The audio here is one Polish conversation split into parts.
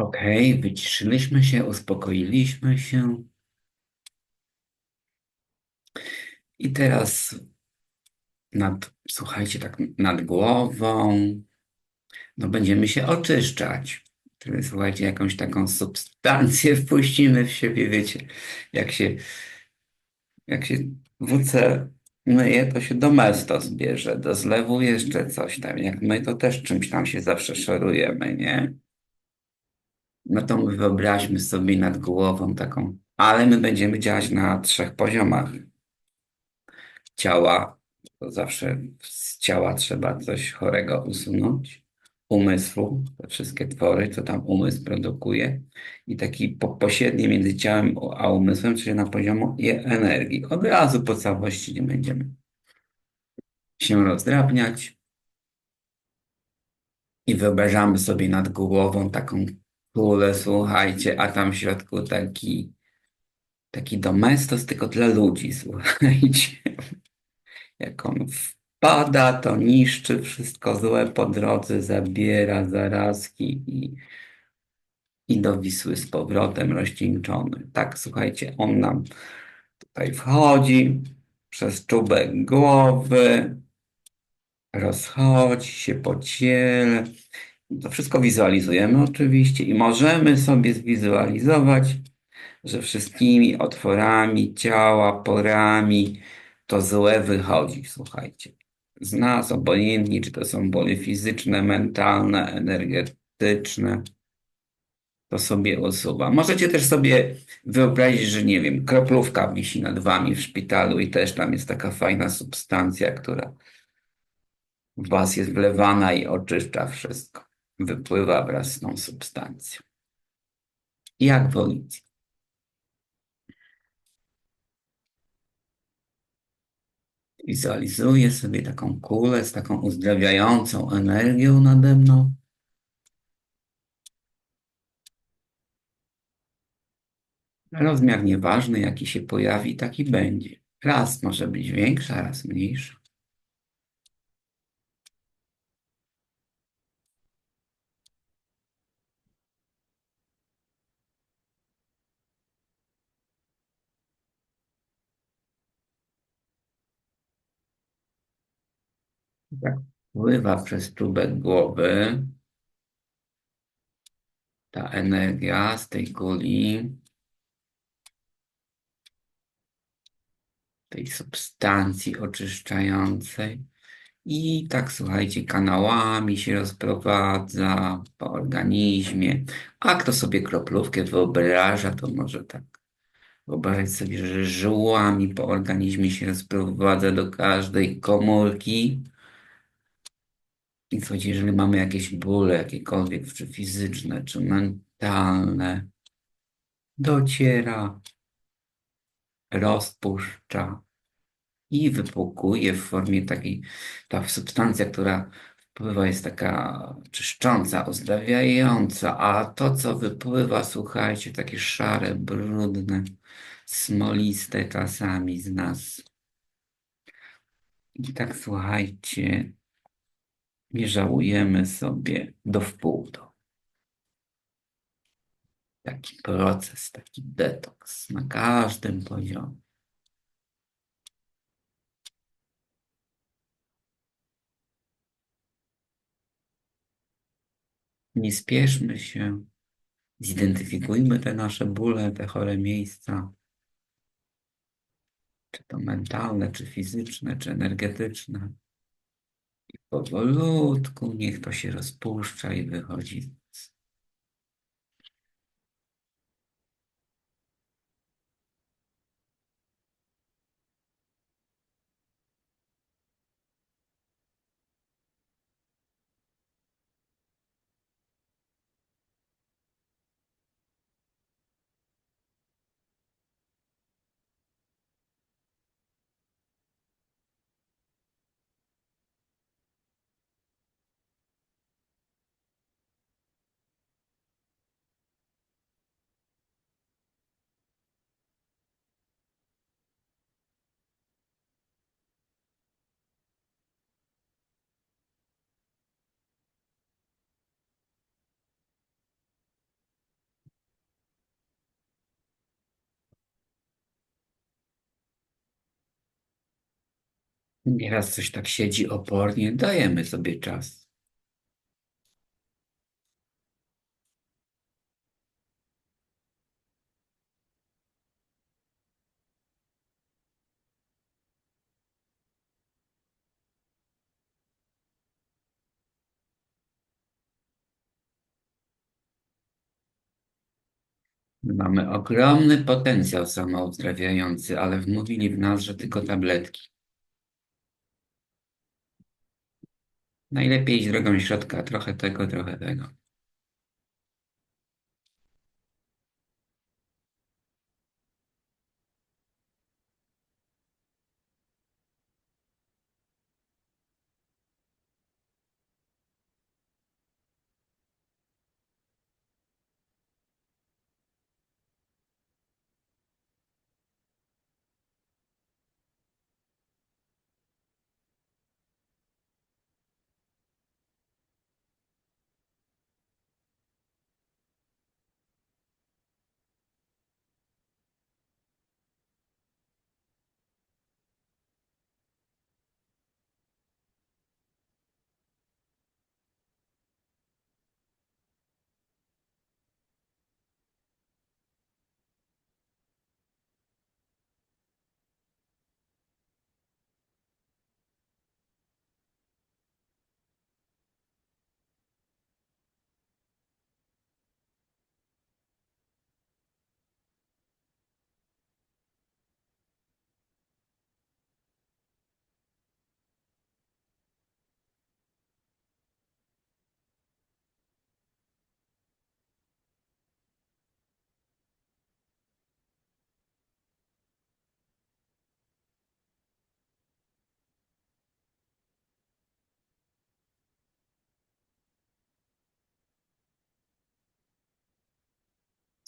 Okej, wyciszyliśmy się, uspokoiliśmy się. I teraz nad, słuchajcie, tak nad głową, no będziemy się oczyszczać. Czyli słuchajcie, jakąś taką substancję wpuścimy w siebie, wiecie, jak się, jak się WC myje, to się domestos bierze, do zlewu jeszcze coś tam. Jak my, to też czymś tam się zawsze szorujemy, nie? No to my wyobraźmy sobie nad głową taką, ale my będziemy działać na trzech poziomach. Ciała, to zawsze z ciała trzeba coś chorego usunąć, umysłu, te wszystkie twory, co tam umysł produkuje. I taki po, pośredni między ciałem a umysłem, czyli na poziomie energii. Od razu po całości nie będziemy się rozdrabniać. I wyobrażamy sobie nad głową taką kulę, słuchajcie, a tam w środku taki taki domestos tylko dla ludzi, słuchajcie. Jak on wpada, to niszczy wszystko złe po drodze, zabiera zarazki i, i do Wisły z powrotem rozcieńczony. Tak, słuchajcie, on nam tutaj wchodzi przez czubek głowy, rozchodzi się po ciele. To wszystko wizualizujemy oczywiście i możemy sobie zwizualizować, że wszystkimi otworami ciała, porami to złe wychodzi, słuchajcie. Z nas obojętnie, czy to są bóle fizyczne, mentalne, energetyczne, to sobie usuwa. Możecie też sobie wyobrazić, że nie wiem, kroplówka wisi nad wami w szpitalu i też tam jest taka fajna substancja, która w was jest wlewana i oczyszcza wszystko. Wypływa wraz z tą substancją. Jak wolicie. Wizualizuję sobie taką kulę z taką uzdrawiającą energią nade mną. Rozmiar nieważny, jaki się pojawi, taki będzie. Raz może być większa, raz mniejsza. Tak pływa przez czubek głowy ta energia z tej kuli, tej substancji oczyszczającej. I tak, słuchajcie, kanałami się rozprowadza po organizmie. A kto sobie kroplówkę wyobraża, to może tak wyobrazić sobie, że żyłami po organizmie się rozprowadza do każdej komórki. I słuchajcie, jeżeli mamy jakieś bóle, jakiekolwiek, czy fizyczne, czy mentalne, dociera, rozpuszcza i wypłukuje w formie takiej, ta substancja, która wpływa, jest taka czyszcząca, uzdrawiająca, a to, co wypływa, słuchajcie, takie szare, brudne, smoliste czasami z nas. I tak słuchajcie, nie żałujemy sobie do wpół to. Taki proces, taki detoks na każdym poziomie. Nie spieszmy się, zidentyfikujmy te nasze bóle, te chore miejsca, czy to mentalne, czy fizyczne, czy energetyczne. Powolutku niech to się rozpuszcza i wychodzi. Nieraz coś tak siedzi opornie, dajemy sobie czas. Mamy ogromny potencjał samouzdrawiający, ale wmówili w nas, że tylko tabletki. Najlepiej iść drogą środka, trochę tego, trochę tego.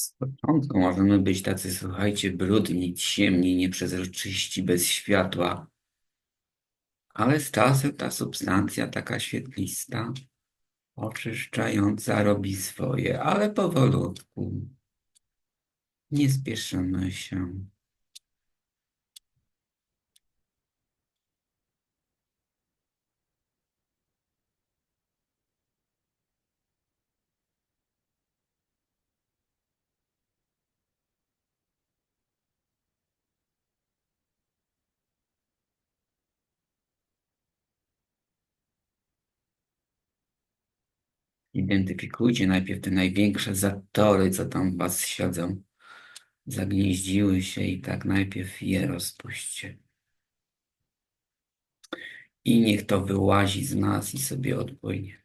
Z początku możemy być tacy, słuchajcie, brudni, ciemni, nieprzezroczyści, bez światła. Ale z czasem ta substancja taka świetlista, oczyszczająca robi swoje, ale powolutku. Nie spieszymy się. Identyfikujcie najpierw te największe zatory, co tam w was siedzą. Zagnieździły się i tak najpierw je rozpuśćcie. I niech to wyłazi z nas i sobie odpłynie.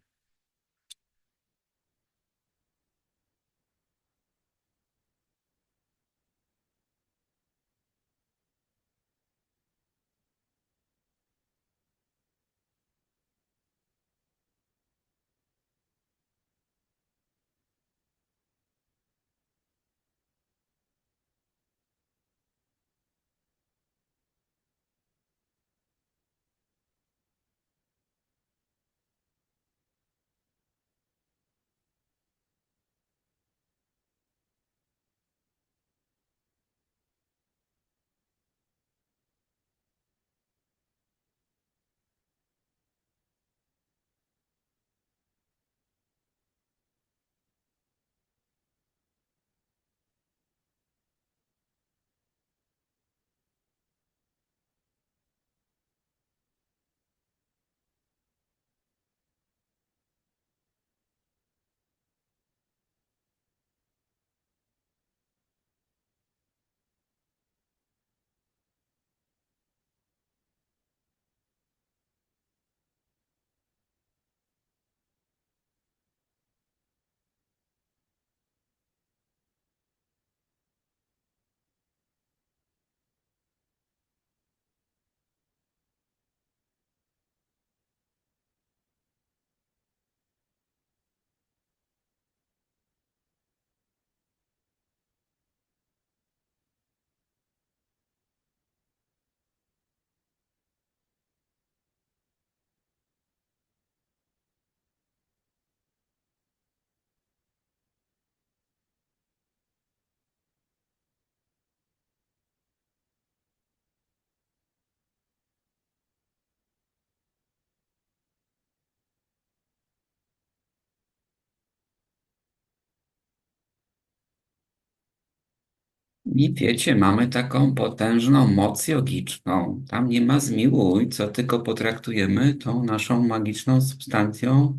I wiecie, mamy taką potężną moc jogiczną. Tam nie ma zmiłuj, co tylko potraktujemy tą naszą magiczną substancją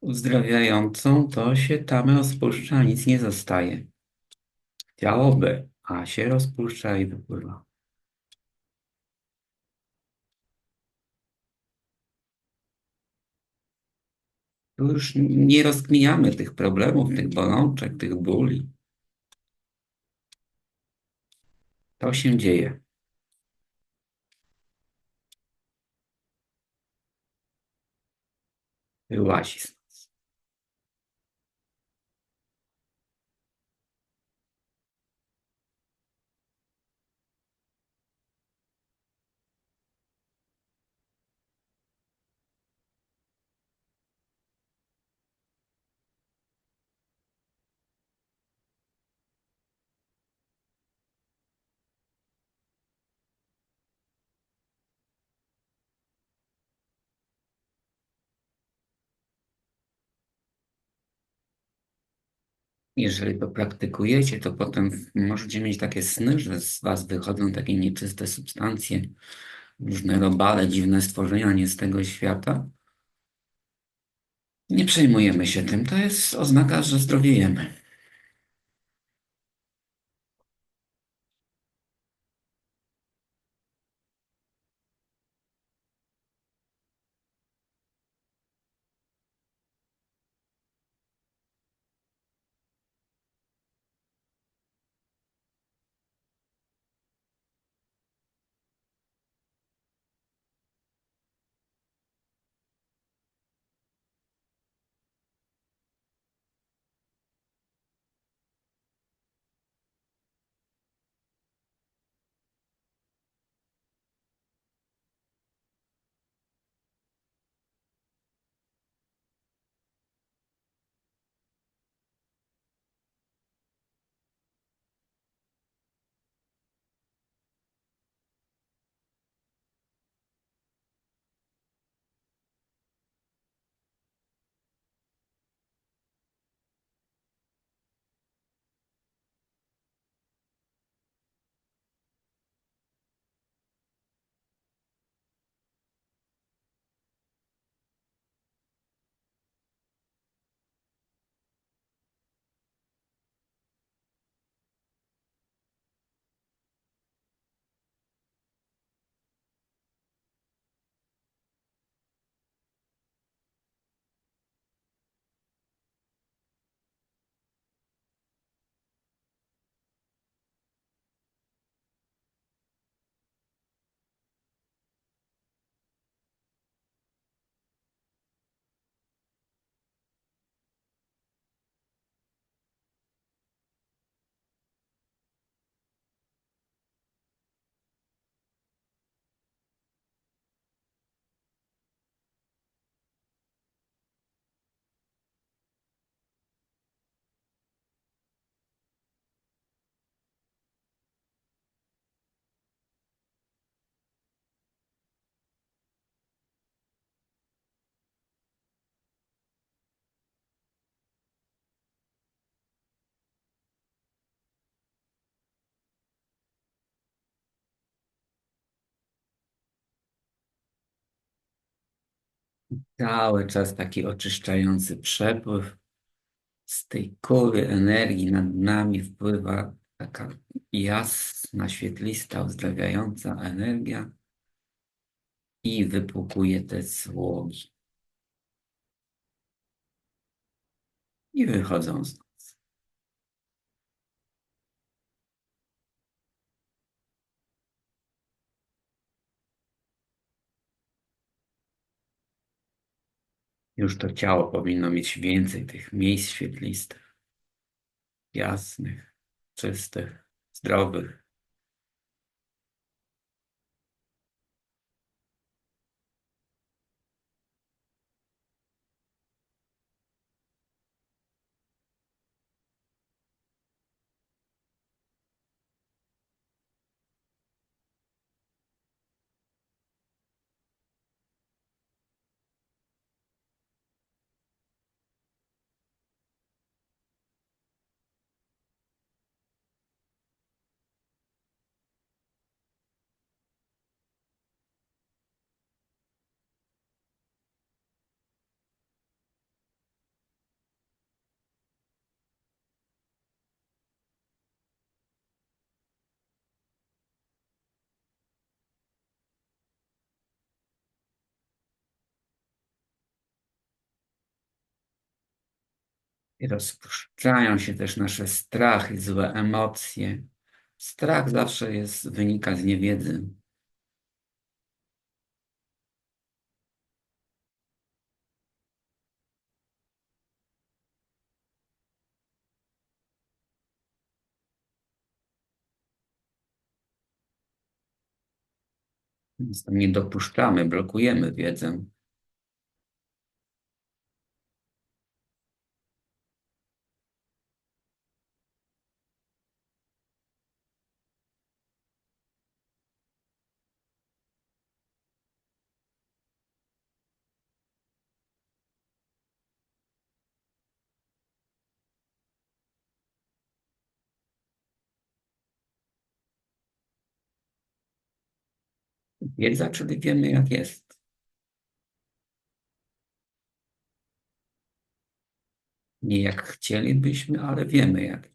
uzdrawiającą, to się tam rozpuszcza, nic nie zostaje. Chciałoby, a się rozpuszcza i wypływa. Tu już nie rozkminiamy tych problemów, tych bolączek, tych bóli. To się dzieje. Wyłazi Jeżeli to praktykujecie, to potem możecie mieć takie sny, że z was wychodzą takie nieczyste substancje, różne robale, dziwne stworzenia nie z tego świata. Nie przejmujemy się tym. To jest oznaka, że zdrowiejemy. Cały czas taki oczyszczający przepływ z tej kuli energii nad nami wpływa taka jasna, świetlista, uzdrawiająca energia i wypłukuje te złogi. I wychodzą z Już to ciało powinno mieć więcej tych miejsc świetlistych, jasnych, czystych, zdrowych. I rozpuszczają się też nasze strachy, złe emocje. Strach zawsze jest, wynika z niewiedzy. Więc nie dopuszczamy, blokujemy wiedzę. Wiedza, czyli wiemy, jak jest. Nie jak chcielibyśmy, ale wiemy, jak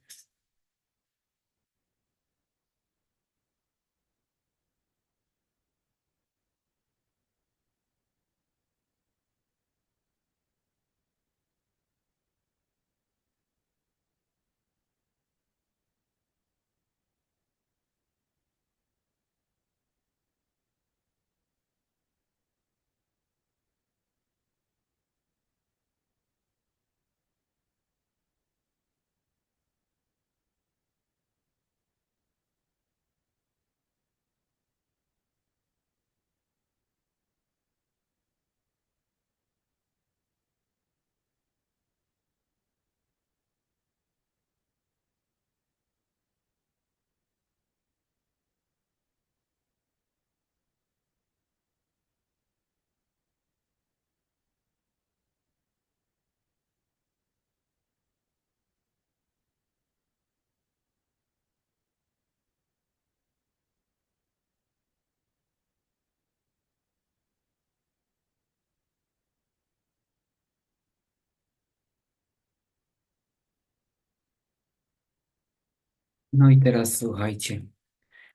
No i teraz słuchajcie.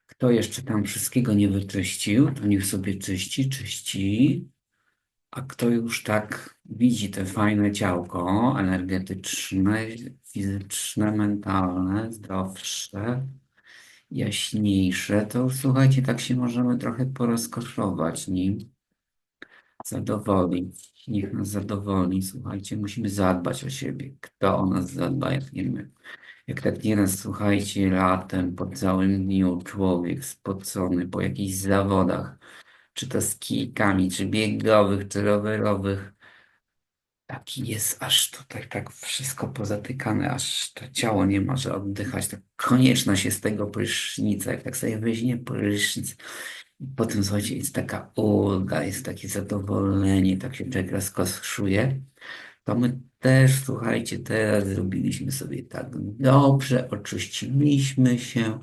Kto jeszcze tam wszystkiego nie wyczyścił, to niech sobie czyści, czyści. A kto już tak widzi te fajne ciałko energetyczne, fizyczne, mentalne, zdrowsze, jaśniejsze, to słuchajcie, tak się możemy trochę porozkoszować nim, zadowolić. Niech nas zadowoli. Słuchajcie, musimy zadbać o siebie. Kto o nas zadba, jak nie my? Jak tak nieraz, słuchajcie, latem po całym dniu człowiek spocony po jakichś zawodach, czy to z kijkami, czy biegowych, czy rowerowych, taki jest aż tutaj tak wszystko pozatykane, aż to ciało nie może oddychać. Tak konieczność jest tego prysznica. Jak tak sobie weźmie prysznic, potem słuchajcie, jest taka ulga, jest takie zadowolenie, tak się człowiek rozkoszuje. To my też, słuchajcie, teraz zrobiliśmy sobie tak dobrze, oczyściliśmy się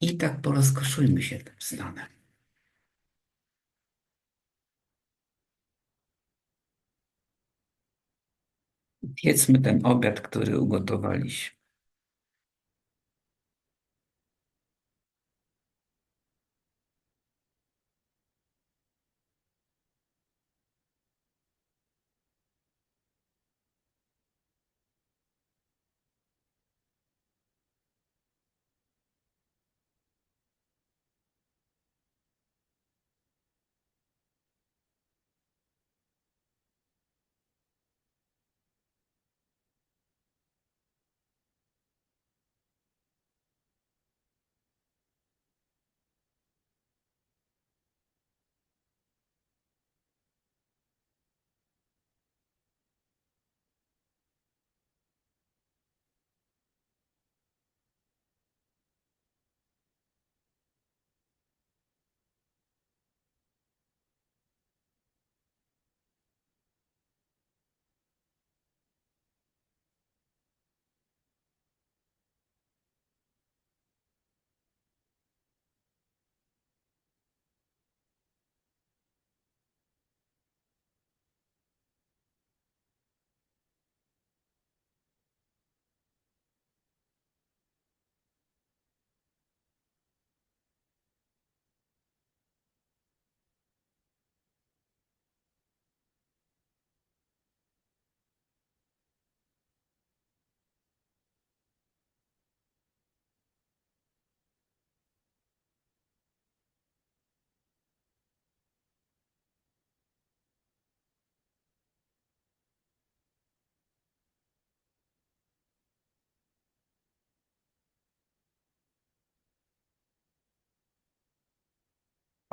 i tak porozkoszujmy się tym stanem. Jedzmy ten obiad, który ugotowaliśmy.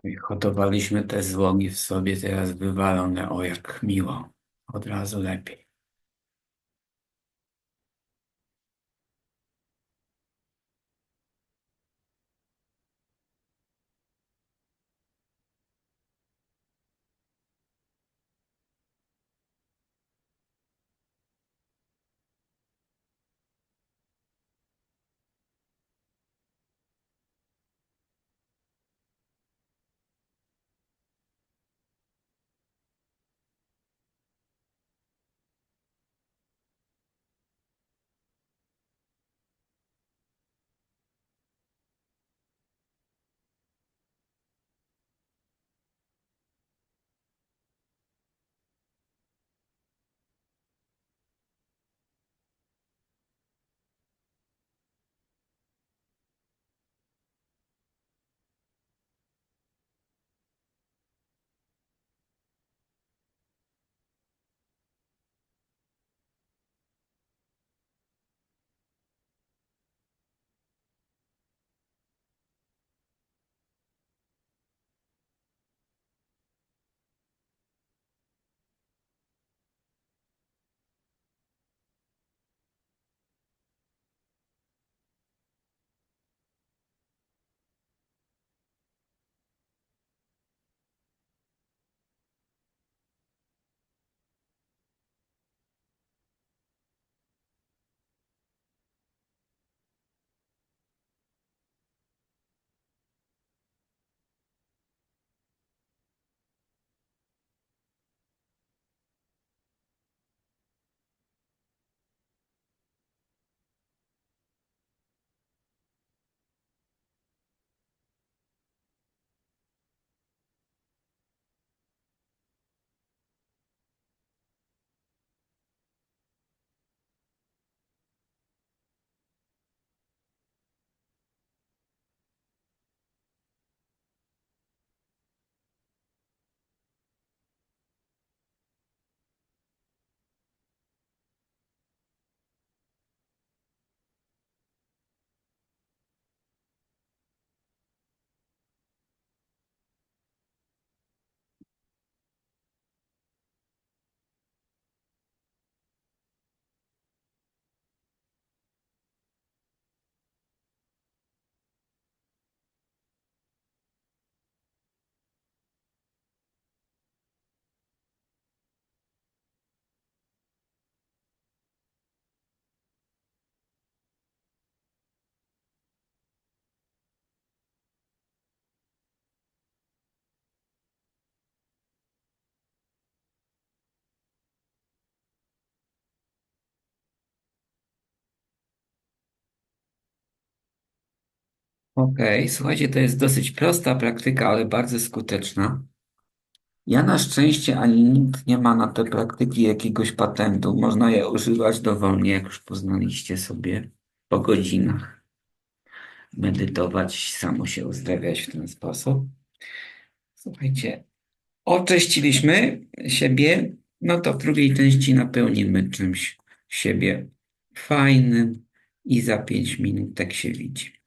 Oj, Hodowaliśmy te złogi w sobie, teraz wywalone. O, jak miło. Od razu lepiej. Okej, słuchajcie, to jest dosyć prosta praktyka, ale bardzo skuteczna. Ja na szczęście ani nikt nie ma na te praktyki jakiegoś patentu. Można je używać dowolnie, jak już poznaliście sobie po godzinach. Medytować, samo się uzdrawiać w ten sposób. Słuchajcie, oczyściliśmy siebie, no to w drugiej części napełnimy czymś siebie fajnym i za pięć minut tak się widzi.